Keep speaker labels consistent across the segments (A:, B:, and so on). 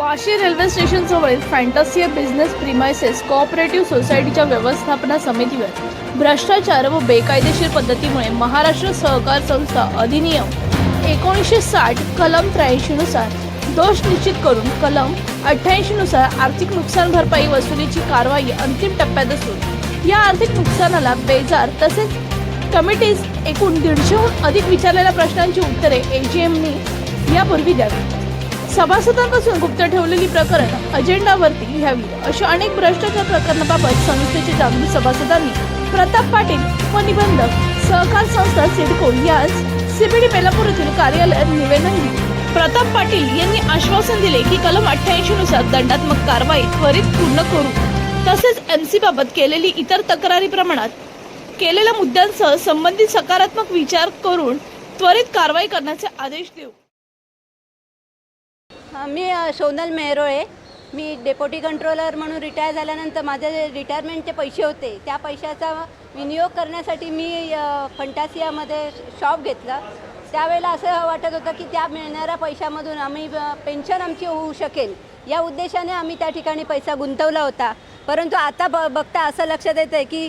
A: Vashi railway station जवळील फॅन्टसिया business premises cooperative सोसायटीच्या व्यवस्थापना समितीवर भ्रष्टाचार व बेकायदेशीर पद्धतीमुळे महाराष्ट्र सहकार संस्था अधिनियम एकोणीसशे साठ कलम त्र्याऐंशीनुसार दोष निश्चित करून कलम अठ्ठ्याऐंशीनुसार आर्थिक नुकसान भरपाई वसुलीची कारवाई अंतिम टप्प्यात असून या आर्थिक नुकसानाला बेजार तसेच कमिटीज एकूण दीडशेहून अधिक विचारलेल्या प्रश्नांची उत्तरे एजीएमनी यापूर्वी द्यावी. सभासदांपासून गुप्त ठेवलेली प्रकरण अजेंडावरती घ्यावी अशा अनेक भ्रष्टाचार प्रकरणाबाबत संस्थेचे जागृत सभासदांनी प्रताप पाटील व निबंधक सहकार संस्था सिडको यास सीबीडी बेलापूर येथील कार्यालयात निवेदन दिले. प्रताप पाटील यांनी आश्वासन दिले की कलम अठ्ठ्याऐंशी नुसार दंडात्मक कारवाई त्वरित पूर्ण करू. तसेच एमसी बाबत केलेली इतर तक्रारी प्रमाणात केलेल्या मुद्द्यांसह संबंधित सकारात्मक विचार करून त्वरित कारवाई करण्याचे आदेश देऊ.
B: मी सोनल मेहरोळे. मी डेप्युटी कंट्रोलर म्हणून रिटायर झाल्यानंतर माझे जे रिटायरमेंटचे पैसे होते त्या पैशाचा विनियोग करण्यासाठी मी फंटासियामध्ये शॉप घेतलं. त्यावेळेला असं वाटत होतं की त्या मिळणाऱ्या पैशामधून आम्ही पेन्शन आमची होऊ शकेल. या उद्देशाने आम्ही त्या ठिकाणी पैसा गुंतवला होता. परंतु आता ब बघता असं लक्षात येतं आहे की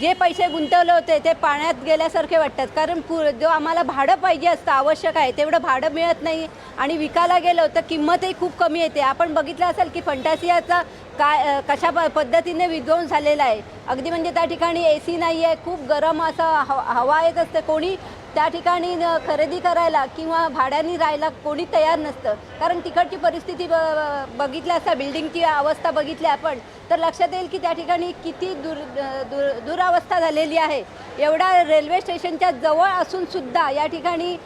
B: जे पैसे गुंतवले होते ते पाण्यात गेल्यासारखे वाटतात. कारण पु जो आम्हाला भाडं पाहिजे असतं आवश्यक आहे तेवढं भाडं मिळत नाही. आणि विकायला गेलो तर किंमतही खूप कमी येते. आपण बघितलं असेल की फंटासियाचा काय कशा प पद्धतीने विध्वंस झालेला आहे. अगदी म्हणजे त्या ठिकाणी ए सी नाही आहे खूप गरम असं हवा हवा येत असते. कोणी त्या ठिकाणी न खरेदी करायला किंवा भाड्याने राहायला कोणी तयार नसतं. कारण तिकडची परिस्थिती ब बघितली असता बिल्डिंगची अवस्था बघितली आपण तर लक्षात येईल की त्या ठिकाणी किती दूर दूर दुरावस्था झालेली आहे. एवढा रेल्वे स्टेशनच्या जवळ असूनसुद्धा या ठिकाणी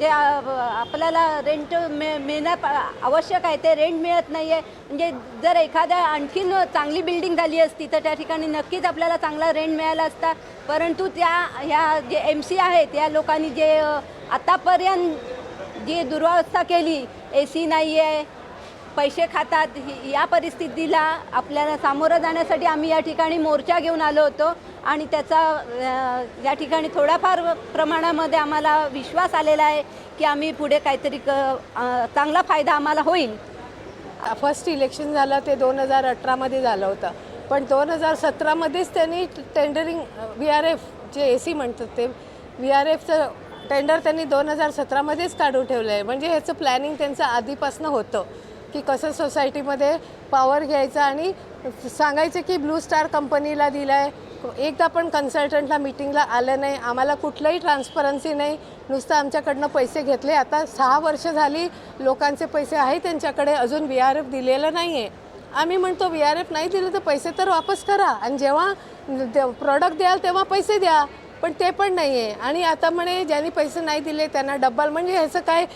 B: जे आपल्याला रेंट मिळ मिळणं आवश्यक आहे ते रेंट मिळत नाही आहे म्हणजे जर एखाद्या आणखीन चांगली बिल्डिंग झाली असती तर त्या ठिकाणी नक्कीच आपल्याला चांगला रेंट मिळाला असता. परंतु त्या ह्या जे एम सी आहेत या लोकांनी जे आतापर्यंत जी दुरावस्था केली ए सी नाही आहे पैसे खातात. या परिस्थितीला आपल्याला सामोरं जाण्यासाठी आम्ही या ठिकाणी मोर्चा घेऊन आलो होतो आणि त्याचा या ठिकाणी थोडाफार प्रमाणामध्ये आम्हाला विश्वास आलेला आहे की आम्ही पुढे काहीतरी क चांगला फायदा आम्हाला होईल.
C: फर्स्ट इलेक्शन झालं ते दोन हजार अठरामध्ये झालं होतं. पण दोन हजार सतरामध्येच त्यांनी टेंडरिंग व्ही आर एफ जे ए सी म्हणतात ते व्ही आर एफचं टेंडर त्यांनी दोन हजार सतरामध्येच काढून ठेवलं आहे म्हणजे ह्याचं प्लॅनिंग त्यांचं आधीपासनं होतं. की कसं सोसायटीमध्ये पॉवर घ्यायचा आणि सांगायचं की ब्लू स्टार कंपनीला दिला आहे एकदा पण कन्सल्टंटला मिटिंगला आलं नाही. आम्हाला कुठलंही ट्रान्सपरन्सी नाही. नुसतं आमच्याकडनं पैसे घेतले. आता सहा वर्ष झाली लोकांचे पैसे आहे त्यांच्याकडे. अजून बी आर एफ दिलेलं नाही आहे आम्ही म्हणतो बी आर एफ नाही दिलं तर पैसे तर वापस करा. आणि जेव्हा प्रॉडक्ट द्याल तेव्हा पैसे द्या. पण ते पण नाही आहे आणि आता म्हणे ज्यांनी पैसे नाही दिले त्यांना डब्बल. म्हणजे ह्याचं काय?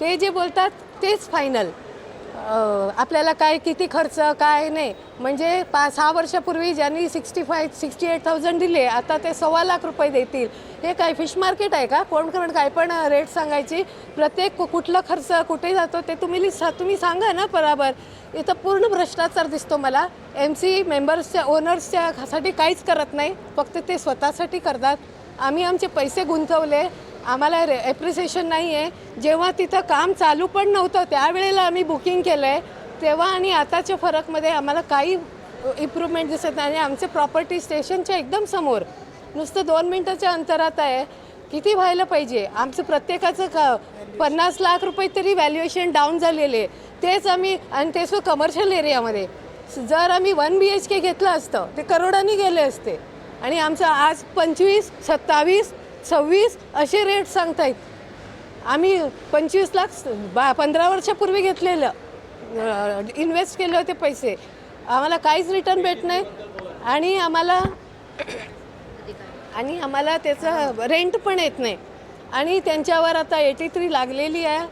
C: ते जे बोलतात तेच फायनल आपल्याला काय किती खर्च काय नाही. म्हणजे पाच सहा वर्षापूर्वी ज्यांनी sixty five sixty eight thousand दिले आता ते सव्वा लाख रुपये देतील. हे काय फिश मार्केट आहे का? कोण कोण काय पण रेट सांगायची. प्रत्येक कुठलं कुठला खर्च कुठे जातो ते तुम्ही लिस्ट तुम्ही सांगा ना बरोबर. इथं पूर्ण भ्रष्टाचार दिसतो मला. एम सी मेंबर्सच्या ओनर्सच्या साठी काहीच करत नाही. फक्त ते स्वतःसाठी करतात. आम्ही आमचे पैसे गुंतवले. आम्हाला रे एप्रिसिएशन नाही आहे जेव्हा तिथं काम चालू पण नव्हतं त्यावेळेला आम्ही बुकिंग केलं आहे तेव्हा आणि आताच्या फरकमध्ये आम्हाला काही इम्प्रूव्हमेंट दिसत नाही. आणि आमचे प्रॉपर्टी स्टेशनच्या एकदम समोर नुसतं दोन मिनटाच्या अंतरात आहे. किती व्हायला पाहिजे? आमचं प्रत्येकाचं क पन्नास लाख रुपये तरी व्हॅल्युएशन डाऊन झालेले. तेच आम्ही आणि ते कमर्शियल एरियामध्ये जर आम्ही वन बी एच के घेतलं असतं ते करोडांनी गेले असते. आणि आमचं आज पंचवीस सत्तावीस सव्वीस असे रेट सांगतायत. आम्ही पंचवीस लाख बा पंधरा वर्षापूर्वी घेतलेलं इन्व्हेस्ट केले होते पैसे. आम्हाला काहीच रिटर्न भेट नाही. आणि आम्हाला आणि आम्हाला त्याचं रेंट पण येत नाही. आणि त्यांच्यावर आता एटी थ्री लागलेली आहे.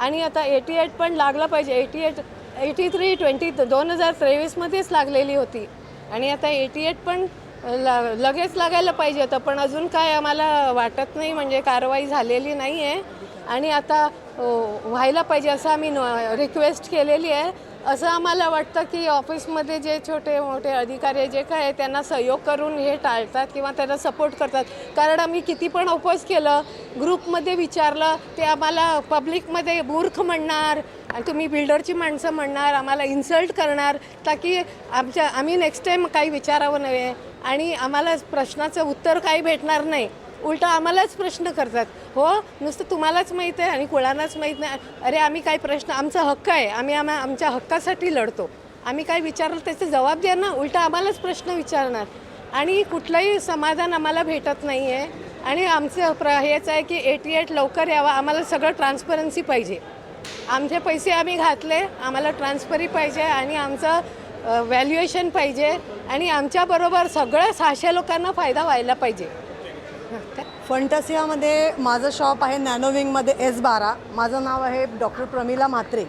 C: आणि आता एटी एट पण लागला पाहिजे. Eighty eight eighty three twenty दोन हजार तेवीसमध्येच लागलेली होती. आणि आता एटी एट पण ल लगेच लागायला पाहिजे होतं पण अजून काय आम्हाला वाटत नाही म्हणजे कारवाई झालेली नाही आहे आणि आता व्हायला पाहिजे असं आम्ही रिक्वेस्ट केलेली आहे. असं आम्हाला वाटतं की ऑफिसमध्ये जे छोटे मोठे अधिकारी जे काय आहे, त्यांना सहयोग करून हे टाळतात किंवा त्यांना सपोर्ट करतात. कारण आम्ही किती पण उपवास केलं ग्रुपमध्ये विचारलं ते आम्हाला पब्लिकमध्ये मूर्ख म्हणणार आणि तुम्ही बिल्डरची माणसं म्हणणार आम्हाला इन्सल्ट करणार ताकी आमच्या आम्ही नेक्स्ट टाईम काही विचारावं नव्हे. आणि आम्हाला प्रश्नाचं उत्तर काही भेटणार नाही. उलटा आम्हालाच प्रश्न करतात. हो नुसतं तुम्हालाच माहीत आहे आणि कुणालाच माहीत नाही. अरे आम्ही काय प्रश्न आमचा हक्क आहे. आम्ही आम्हा आमच्या हक्कासाठी लढतो. आम्ही काय विचारलं त्याचे जबाब द्या ना. उलटा आम्हालाच प्रश्न विचारणार. आणि कुठलंही समाधान आम्हाला भेटत नाही आहे आणि आमचं प्र हेच आहे की एटी एट लवकर यावा. आम्हाला सगळं ट्रान्सपरन्सी पाहिजे. आमचे पैसे आम्ही घातले. आम्हाला ट्रान्सफरी पाहिजे. आणि आमचं व्हॅल्युएशन पाहिजे आणि आमच्याबरोबर सगळ्या सहाशे लोकांना फायदा व्हायला पाहिजे. फंटसियामध्ये
D: फंटासियामध्ये माझं शॉप आहे नॅनोविंगमध्ये एस बारा. माझं नाव आहे डॉक्टर प्रमिला म्हात्रे.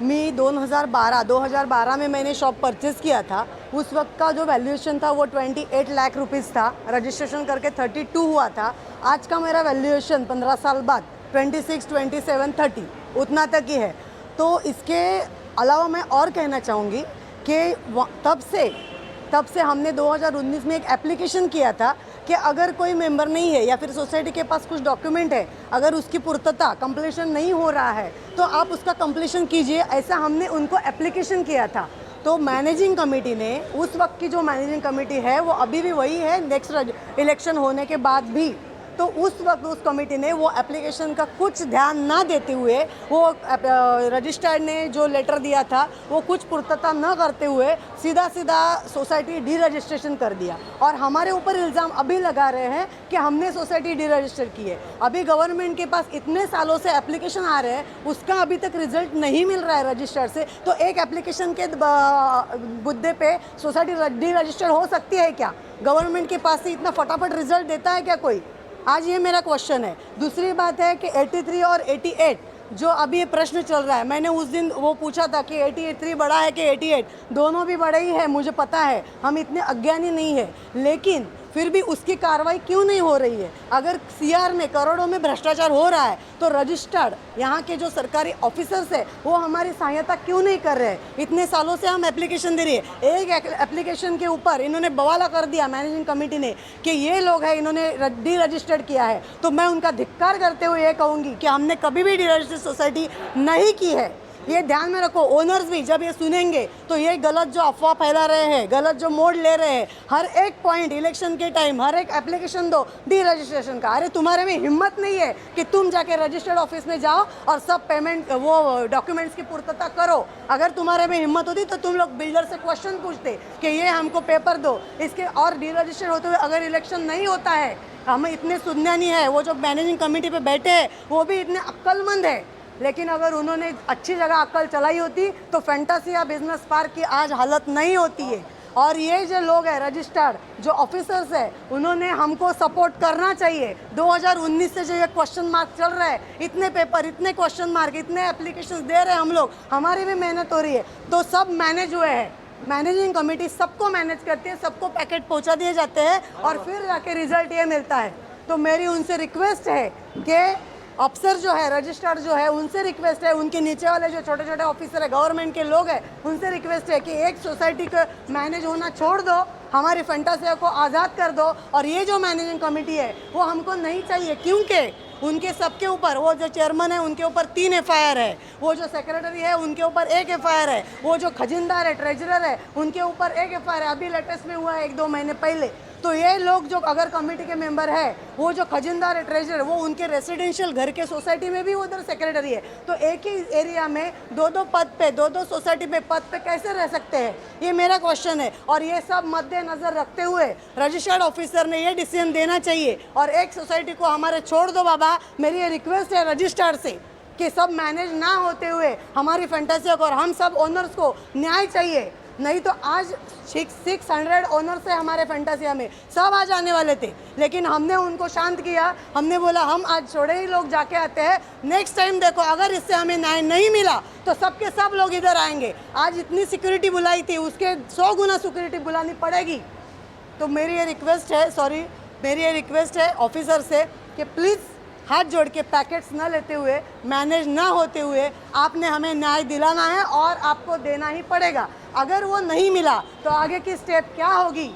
D: मी 2012 2012 में मैंने शॉप परचेज़ किया था. उस वक्त का जो वैल्यूएशन था वो 28 लाख रुपीस था. रजिस्ट्रेशन करके 32 हुआ था. आज का मेरा वैल्यूएशन 15 साल बाद 26 27 30 उतना तक ही है. तो इसके अलावा मैं और कहना चाहूँगी कि तब से तब से हमने 2019 में एक एप्लीकेशन किया था कि अगर कोई मेंबर नहीं है या फिर सोसाइटी के पास कुछ डॉक्यूमेंट है, अगर उसकी पूर्तता कंप्लीशन नहीं हो रहा है तो आप उसका कंप्लीशन कीजिए। ऐसा हमने उनको एप्लीकेशन किया था। तो मैनेजिंग कमेटी ने, उस वक्त की जो मैनेजिंग कमेटी है, वो अभी भी वही है। नेक्स्ट इलेक्शन होने के बाद भी तो उस वक्त उस कमेटी ने वो एप्लीकेशन का कुछ ध्यान ना देते हुए, वो रजिस्ट्रार ने जो लेटर दिया था, वो कुछ पूर्तता न करते हुए सीधा सीधा सोसाइटी डी रजिस्ट्रेशन कर दिया। और हमारे ऊपर इल्ज़ाम अभी लगा रहे हैं कि हमने सोसाइटी डी रजिस्टर की है अभी गवर्नमेंट के पास इतने सालों से एप्लीकेशन आ रहे हैं, उसका अभी तक रिज़ल्ट नहीं मिल रहा है रजिस्टर से। तो एक एप्लीकेशन के मुद्दे पे सोसाइटी डी रजिस्टर हो सकती है क्या? गवर्नमेंट के पास से इतना फटाफट रिज़ल्ट देता है क्या कोई? आज ये मेरा क्वेश्चन है। दूसरी बात है कि 83 और 88 जो अभी ये प्रश्न चल रहा है, मैंने उस दिन वो पूछा था कि 83 बड़ा है कि 88 दोनों भी बड़े ही है, मुझे पता है। हम इतने अज्ञानी नहीं है। लेकिन फिर भी उसकी कार्रवाई क्यों नहीं हो रही है? अगर सीआर में करोड़ों में भ्रष्टाचार हो रहा है तो रजिस्टर्ड यहाँ के जो सरकारी ऑफिसर्स है, वो हमारी सहायता क्यों नहीं कर रहे हैं? इतने सालों से हम एप्लीकेशन दे रही है। एक एप्लीकेशन के ऊपर इन्होंने बवाला कर दिया मैनेजिंग कमेटी ने कि ये लोग हैं, इन्होंने डी रजिस्टर्ड किया है। तो मैं उनका धिक्कार करते हुए ये कहूँगी कि हमने कभी भी डी रजिस्टर्ड सोसाइटी नहीं की है। ये ध्यान में रखो ओनर्स भी जब ये सुनेंगे तो ये गलत जो अफवाह फैला रहे हैं, गलत जो मोड़ ले रहे हैं, हर एक पॉइंट इलेक्शन के टाइम हर एक एप्लीकेशन दो डी रजिस्ट्रेशन का। अरे, तुम्हारे में हिम्मत नहीं है कि तुम जाके रजिस्टर्ड ऑफ़िस में जाओ और सब पेमेंट वो डॉक्यूमेंट्स की पूर्तता करो। अगर तुम्हारे में हिम्मत होती तो तुम लोग बिल्डर से क्वेश्चन पूछते कि ये हमको पेपर दो। इसके और डी रजिस्टर होते हुए अगर इलेक्शन नहीं होता है, हमें इतने सुज्ञानी है, वो जो मैनेजिंग कमेटी पे बैठे हैं, वो भी इतने अक्लमंद है। लेकिन अगर उन्होंने अच्छी जगह अक्ल चलाई होती तो फैंटासिया बिज़नेस पार्क की आज हालत नहीं होती है। और ये जो लोग हैं रजिस्टर्ड जो ऑफिसर्स है, उन्होंने हमको सपोर्ट करना चाहिए। 2019 से जो ये क्वेश्चन मार्क चल रहा है, इतने पेपर इतने क्वेश्चन मार्क इतने एप्लीकेशन दे रहे हैं हम लोग, हमारी भी मेहनत हो रही है। तो सब मैनेज हुए हैं। मैनेजिंग कमेटी सबको मैनेज करती है, सबको पैकेट पहुँचा दिए जाते हैं और फिर जाके रिज़ल्ट ये मिलता है। तो मेरी उनसे रिक्वेस्ट है कि अफसर जो है, रजिस्ट्रार जो है, उनसे रिक्वेस्ट है, उनके नीचे वाले जो छोटे छोटे ऑफिसर है गवर्नमेंट के लोग हैं, उनसे रिक्वेस्ट है कि एक सोसाइटी को मैनेज होना छोड़ दो, हमारी फंटासिया को आज़ाद कर दो और ये जो मैनेजिंग कमेटी है, वो हमको नहीं चाहिए। क्योंकि उनके सबके ऊपर, वो जो चेयरमैन है, उनके ऊपर तीन एफ़ है। वो जो सेक्रेटरी है, उनके ऊपर एक एफ़ है। वो जो खजिनदार है ट्रेजरर है, उनके ऊपर एक एफ़ है। अभी लेटेस्ट में हुआ है एक दो महीने पहले। तो ये लोग जो अगर कमेटी के मेंबर है, वो जो खजिनदार है ट्रेजर वो उनके रेसिडेंशियल घर के सोसाइटी में भी उधर सेक्रेटरी है। तो एक ही एरिया में दो दो पद पे दो दो सोसाइटी में पद पे कैसे रह सकते हैं? ये मेरा क्वेश्चन है। और ये सब मद्देनजर रखते हुए रजिस्टर्ड ऑफिसर ने ये डिसीज़न देना चाहिए। और एक सोसाइटी को हमारे छोड़ दो बाबा। मेरी ये रिक्वेस्ट है रजिस्टर्ड से कि सब मैनेज ना होते हुए हमारी फैंटेसी को और हम सब ओनर्स को न्याय चाहिए। नहीं तो आज सिक्स सिक्स हंड्रेड ओनर्स है हमारे फंटासिया में। सब आज आने वाले थे। लेकिन हमने उनको शांत किया। हमने बोला, हम आज छोड़े ही लोग जाके आते हैं। नेक्स्ट टाइम देखो, अगर इससे हमें न्याय नहीं मिला तो सबके सब लोग इधर आएँगे। आज इतनी सिक्योरिटी बुलाई थी, उसके सौ गुना सिक्योरिटी बुलानी पड़ेगी। तो मेरी ये रिक्वेस्ट है सॉरी मेरी ये रिक्वेस्ट है ऑफिसर से कि प्लीज़ हाथ जोड़ के पैकेट्स न लेते हुए मैनेज ना होते हुए, आपने हमें न्याय दिलाना है और आपको देना ही पड़ेगा। अगर वो नहीं मिला तो आगे की स्टेप क्या होगी?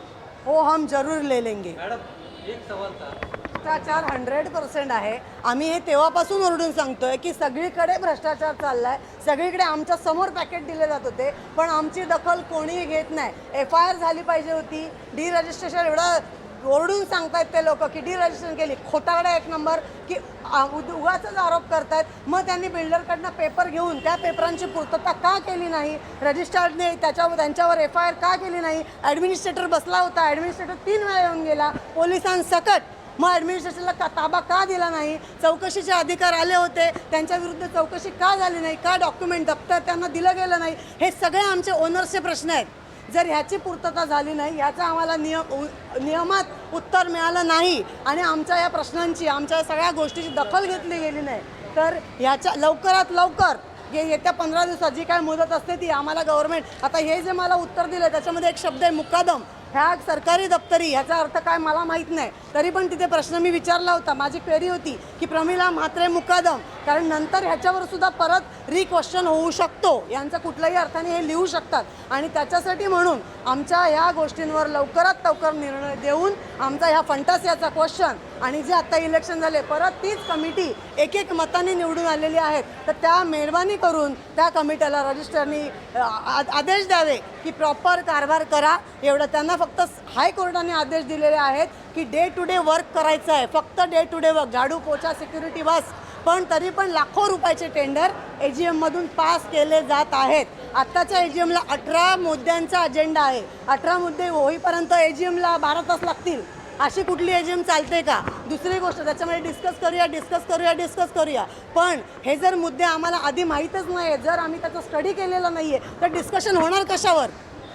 D: वो हम जरूर ले लेंगे।
E: मैडम एक सवाल था।
D: भ्रष्टाचार हंड्रेड पर्सेंट आहे. आम्ही हे तेव्हापासून ओरडून सांगतोय की सगळीकडे भ्रष्टाचार चाललाय. सगळीकडे आमच्यासमोर पॅकेट दिले जात होते पण आमची दखल कोणीही घेत नाही. एफ आय आर झाली पाहिजे होती. डी रजिस्ट्रेशन एवढं ओरडून सांगतायत ते लोक की डी रजिस्ट्रेशन केली. खोटारडा एक नंबर की आ, आरोप करतायत. मग त्यांनी बिल्डरकडनं पेपर घेऊन त्या पेपरांची पूर्तता का केली नाही? रजिस्ट्रारने त्याच्यावर त्यांच्यावर एफ आय आर का केली नाही? ॲडमिनिस्ट्रेटर बसला होता. ॲडमिनिस्ट्रेटर तीन वेळा येऊन गेला. पोलिसांसकट. मग ॲडमिनिस्ट्रेशनला का ताबा का दिला नाही? चौकशीचे अधिकार आले होते. त्यांच्या विरुद्ध चौकशी का झाली नाही? का डॉक्युमेंट दप्तर त्यांना दिलं गेलं नाही? हे सगळे आमचे ओनर्सचे प्रश्न आहेत. जर ह्याची पूर्तता झाली नाही ह्याचं आम्हाला नियम उ- नियमात उत्तर मिळालं नाही आणि आमच्या या प्रश्नांची आमच्या या सगळ्या गोष्टीची दखल घेतली गेली नाही तर ह्याच्या लवकरात लवकर ये येत्या पंधरा दिवसात जी काय मुदत असते ती आम्हाला गव्हर्नमेंट आता हे जे मला उत्तर दिलं त्याच्यामध्ये एक शब्द आहे मुकादम. ह्या सरकारी दप्तरी ह्याचा अर्थ काय मला माहीत नाही. तरी पण तिथे प्रश्न मी विचारला होता. माझी क्वेरी होती की प्रमिला म्हात्रे मुकादम कारण नंतर ह्याच्यावर सुद्धा परत रिक्वेश्चन होऊ शकतो. यांचा कुठल्याही अर्थाने हे लिहू शकतात. आणि त्याच्यासाठी म्हणून आमच्या ह्या गोष्टींवर लवकरात लवकर निर्णय देऊन आमचा ह्या फंटासियाचा क्वेश्चन आणि जे आता इलेक्शन झाले परत तीच कमिटी एक एक मताने निवडून आलेली आहेत. तर त्या मेहरबानी करून त्या कमिटीला रजिस्टरनी आदेश द्यावे की प्रॉपर कारभार करा. एवढं त्यांना फक्त हायकोर्टाने आदेश दिलेले आहेत की डे टू डे वर्क करायचं आहे. फक्त डे टू डे वर्क. झाडू पोचा सिक्युरिटी बस. पण तरी पण लाखो रुपयाचे टेंडर ए जी एममधून पास केले जात आहेत. आत्ताच्या ए जी एमला अठरा मुद्द्यांचा अजेंडा आहे. अठरा मुद्दे होईपर्यंत ए जी एमला बारा तास लागतील. अशी कुठली एजिम चालते का? दुसरी गोष्ट त्याच्यामध्ये डिस्कस करूया डिस्कस करूया डिस्कस करूया. पण हे जर मुद्दे आम्हाला आधी माहीतच नाही जर आम्ही त्याचा स्टडी केलेला नाही आहे तर डिस्कशन होणार कशावर?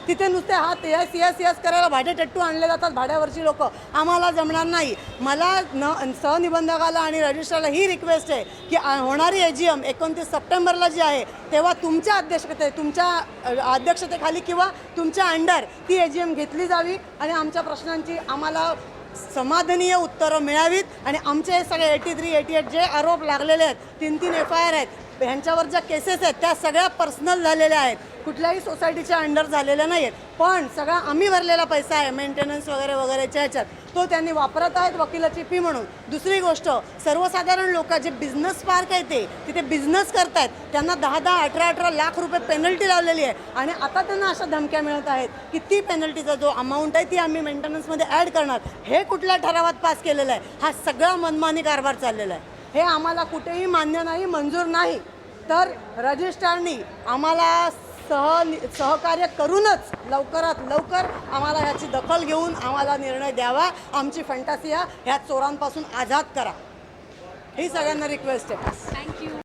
D: तिथे नुसते हात यस यस यस करायला भाडे टट्टू आणले जातात भाड्यावरची लोक. आम्हाला जमणार नाही. मला न सहनिबंधकाला आणि रजिस्ट्रारला ही रिक्वेस्ट आहे की होणारी ए जी एम एकोणतीस सप्टेंबरला जी आहे तेव्हा तुमच्या अध्यक्षते तुमच्या अध्यक्षतेखाली किंवा तुमच्या अंडर ती ए जी एम घेतली जावी आणि आमच्या प्रश्नांची आम्हाला समाधानीय उत्तरं मिळावीत. आणि आमचे हे सगळे एटी थ्री एटी एट जे आरोप लागलेले आहेत तीन तीन एफ आय आर आहेत ह्यांच्यावर ज्या केसेस आहेत त्या सगळ्या पर्सनल झालेल्या आहेत. कुठल्याही सोसायटीच्या अंडर झालेल्या नाही आहेत पण सगळा आम्ही भरलेला पैसा आहे मेंटेनन्स वगैरे वगैरेच्या ह्याच्यात. तो त्यांनी वापरत आहेत वकिलाची फी म्हणून. दुसरी गोष्ट सर्वसाधारण लोक जे बिझनेस पार्क आहे ते तिथे बिझनेस करतायत. त्यांना दहा दहा अठरा अठरा लाख रुपये पेनल्टी लावलेली आहे. आणि आता त्यांना अशा धमक्या मिळत आहेत की ती पेनल्टीचा जो अमाऊंट आहे ती आम्ही मेंटेनन्समध्ये ॲड करणार. हे कुठल्या ठरावात पास केलेलं आहे? हा सगळा मनमानी कारभार चाललेला आहे. हे आम्हाला कुठेही मान्य नाही मंजूर नाही. तर रजिस्ट्रारनी आम्हाला सह सहकार्य करूनच लवकरात लवकर आम्हाला ह्याची दखल घेऊन आम्हाला निर्णय द्यावा. आमची फंटासिया ह्या चोरांपासून आझाद करा. ही सगळ्यांना रिक्वेस्ट आहे. थँक्यू